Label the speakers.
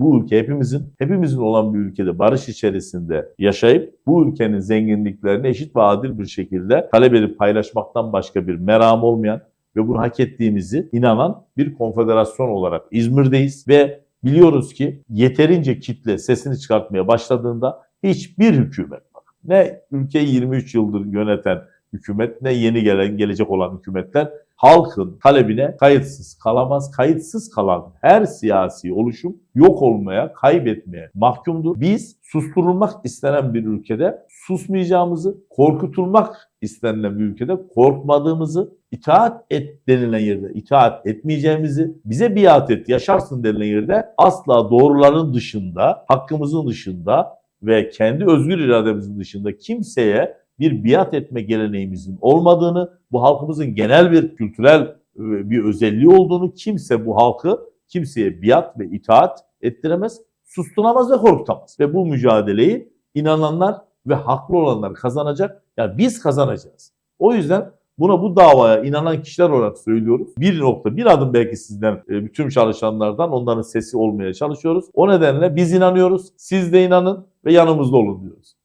Speaker 1: bu ülke hepimizin, hepimizin olan bir ülkede barış içerisinde yaşayıp bu ülkenin zenginliklerini eşit ve adil bir şekilde talep edip paylaşmaktan başka bir meram olmayan ve bunu hak ettiğimizi inanan bir konfederasyon olarak İzmir'deyiz ve biliyoruz ki yeterince kitle sesini çıkartmaya başladığında hiçbir hükümet ne ülkeyi 23 yıldır yöneten hükümet ne yeni gelen gelecek olan hükümetler halkın talebine kayıtsız kalamaz. Kayıtsız kalan her siyasi oluşum yok olmaya, kaybetmeye mahkumdur. Biz susturulmak istenen bir ülkede susmayacağımızı, korkutulmak istenilen bir ülkede korkmadığımızı, itaat et denilen yerde itaat etmeyeceğimizi, bize biat et, yaşarsın denilen yerde asla doğruların dışında, hakkımızın dışında ve kendi özgür irademizin dışında kimseye bir biat etme geleneğimizin olmadığını, bu halkımızın genel bir kültürel e, bir özelliği olduğunu, kimse bu halkı kimseye biat ve itaat ettiremez, susturamaz ve korkutamaz. Ve bu mücadeleyi inananlar ve haklı olanlar kazanacak. Yani biz kazanacağız. O yüzden buna bu davaya inanan kişiler olarak söylüyoruz. Bir nokta, bir adım belki sizden, e, bütün çalışanlardan onların sesi olmaya çalışıyoruz. O nedenle biz inanıyoruz, siz de inanın ve yanımızda olun diyoruz.